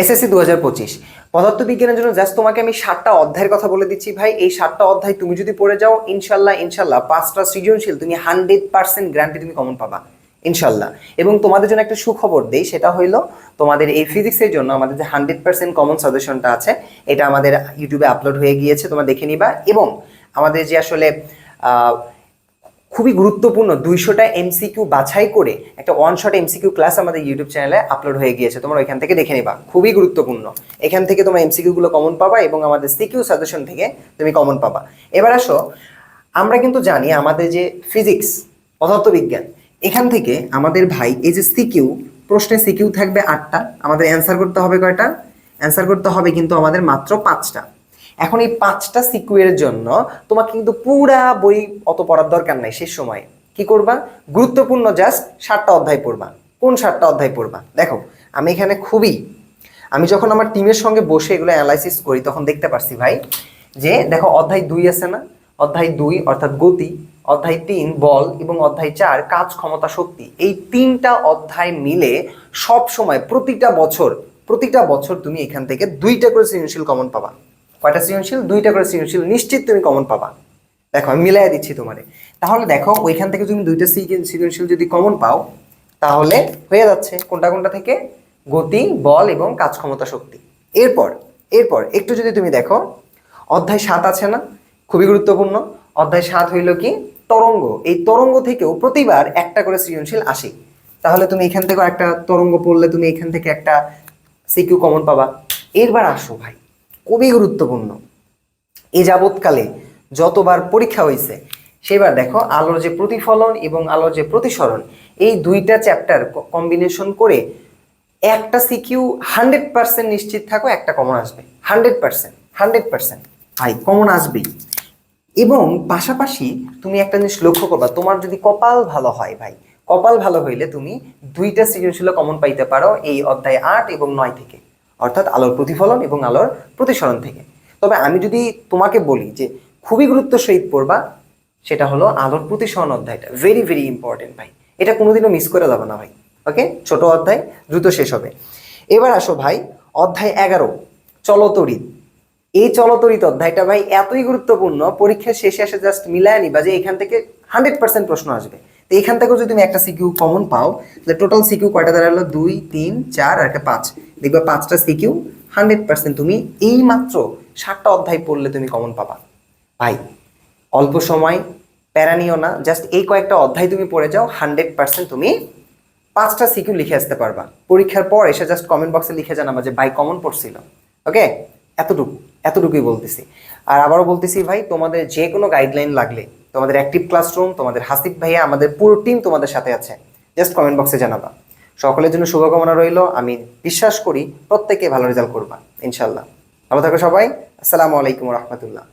SSC দু হাজার পঁচিশ। পদার্থবিজ্ঞানের জন্য জাস্ট তোমাকে আমি সাতটা অধ্যায়ের কথা বলে দিচ্ছি ভাই। এই সাতটা অধ্যায় তুমি যদি পড়ে যাও, ইনশাল্লাহ ইনশাল্লাহ পাঁচটা সৃজনশীল, তুমি হান্ড্রেড পার্সেন্ট গ্যারান্টি তুমি কমন পাবা, ইনশাল্লাহ। এবং তোমাদের জন্য একটা সুখবর দেই, সেটা হইল তোমাদের এই ফিজিক্সের জন্য আমাদের যে হান্ড্রেড পার্সেন্ট কমন সাজেশনটা আছে, এটা আমাদের ইউটিউবে আপলোড হয়ে গিয়েছে, তোমরা দেখে নিবা। এবং আমাদের যে আসলে খুবই গুরুত্বপূর্ণ দুইশোটা এমসিকিউ বাছাই করে একটা ওয়ান শট এমসিকিউ ক্লাস আমাদের ইউটিউব চ্যানেলে আপলোড হয়ে গিয়েছে। তোমরা ওইখান থেকে দেখে নিবা। খুবই গুরুত্বপূর্ণ। এখান থেকে তোমরা এমসিকিউ গুলো কমন পাবা এবং আমাদের সিকিউ সাজেশন থেকে তুমি কমন পাবা। এবার আসো, আমরা কিন্তু জানি আমাদের যে ফিজিক্স পদার্থবিজ্ঞান, এখান থেকে আমাদের ভাই, এই যে সিকিউ প্রশ্নে সিকিউ থাকবে আটটা, আমাদের অ্যান্সার করতে হবে কয়টা? অ্যান্সার করতে হবে কিন্তু আমাদের মাত্র পাঁচটা। এখন এই পাঁচটা সিকুয়ের জন্য তোমাকে কিন্তু পুরা বই অত পড়ার দরকার নাই শেষ সময়ে। কি করবা? গুরুত্বপূর্ণ জাস্ট সাতটা অধ্যায় পড়বা। কোন সাতটা অধ্যায় পড়বা? দেখো, আমি এখানে খুবই, আমি যখন আমার টিমের সঙ্গে বসে এগুলো অ্যানালাইসিস করি, তখন দেখতে পারছি ভাই যে, দেখো, অধ্যায় দুই আছে না? অধ্যায় দুই অর্থাৎ গতি, অধ্যায় তিন বল এবং অধ্যায় চার কাজ, ক্ষমতা, শক্তি। এই তিনটা অধ্যায় মিলে সব সময় প্রতিটা বছর প্রতিটা বছর তুমি এখান থেকে দুইটা করে সৃজনশীল কমন পাবা। কয়টা সৃজনশীল? দুইটা করে সৃজনশীল নিশ্চিত তুমি কমন পাবা। দেখো, আমি মিলাই দিচ্ছি তোমারে। তাহলে দেখো, ওইখান থেকে তুমি দুইটা সৃজনশীল যদি কমন পাও, তাহলে হয়ে যাচ্ছে কোনটা কোনটা থেকে? গতি, বল এবং কাজ ক্ষমতা শক্তি। এরপর এরপর একটু যদি তুমি দেখো, অধ্যায় সাত আছে না? খুবই গুরুত্বপূর্ণ। অধ্যায় সাত হইল কি? তরঙ্গ। এই তরঙ্গ থেকেও প্রতিবার একটা করে সৃজনশীল আসে। তাহলে তুমি এখান থেকে একটা তরঙ্গ পড়লে তুমি এখান থেকে একটা সিকিউ কমন পাবা। এরবার আসো ভাই। খুবই গুরুত্বপূর্ণ। এ যাবৎকালে যতবার পরীক্ষা হয়েছে সেবার দেখো আলোর যে প্রতিফলন এবং আলোর যে প্রতিসরণ এই দুইটা চ্যাপ্টার কম্বিনেশন করে একটা সিকিউ হান্ড্রেড পার্সেন্ট নিশ্চিত থাকো একটা কমন আসবে। হান্ড্রেড পার্সেন্ট হান্ড্রেড পার্সেন্ট ভাই কমন আসবেই। এবং পাশাপাশি তুমি একটা জিনিস লক্ষ্য করবা তোমার যদি কপাল ভালো হয় ভাই কপাল ভালো হইলে তুমি দুইটা সৃজনশীল কমন পাইতে পারো এই অধ্যায় আট এবং নয় থেকে। অর্থাৎ আলোর প্রতিফলন এবং আলোর প্রতিসরণ থেকে। তবে আমি যদি তোমাকে বলি যে খুবই গুরুত্ব সহিত পড়বা, সেটা হলো আলোর প্রতিসরণ অধ্যায়টা। ভেরি ভেরি ইম্পর্টেন্ট ভাই। এটা কোনোদিনও মিস করে যাবে না ভাই। ওকে ছোট অধ্যায়, দ্রুত শেষ হবে। এবার আসো ভাই, অধ্যায় এগারো চলতরিৎ এই চলতরিত অধ্যায়টা ভাই এতই গুরুত্বপূর্ণ, পরীক্ষার শেষে এসে জাস্ট মিলায় নিবা যে এখান থেকে হান্ড্রেড পার্সেন্ট প্রশ্ন আসবে। তো এখান থেকেও যদি তুমি একটা সিকিউ কমন পাও, তাহলে টোটাল সিকিউ কয়টা দাঁড়াল? দুই, তিন, চার আর একটা পাঁচ। দেখবে পাঁচটা সিকিউ হান্ড্রেড পার্সেন্ট তুমি এই মাত্র ষাটটা অধ্যায় পড়লে তুমি কমন পাবা। ভাই, অল্প সময়, প্যারা নিও না জাস্ট এই কয়েকটা অধ্যায় তুমি পড়ে যাও হান্ড্রেড পার্সেন্ট তুমি পাঁচটা সিকিউ লিখে আসতে পারবা। পরীক্ষার পর এসে জাস্ট কমেন্ট বক্সে লিখে জানাবা যে, ভাই কমন পড়ছিল। ওকে এতটুকু, এতটুকুই বলতেছি। আর আবারও বলতেছি, ভাই, তোমাদের যে কোনো গাইডলাইন লাগলে, তোমাদের অ্যাক্টিভ ক্লাসরুম তোমাদের হাসিফ ভাইয়া, আমাদের পুরো টিম তোমাদের সাথে আছে। জাস্ট কমেন্ট বক্সে জানাবা। সকলের জন্য শুভকামনা রইল। আমি বিশ্বাস করি প্রত্যেকে ভালো রেজাল্ট করবা ইনশাল্লাহ ভালো থাকো সবাই। আসসালামু আলাইকুম রহমতুল্লাহ।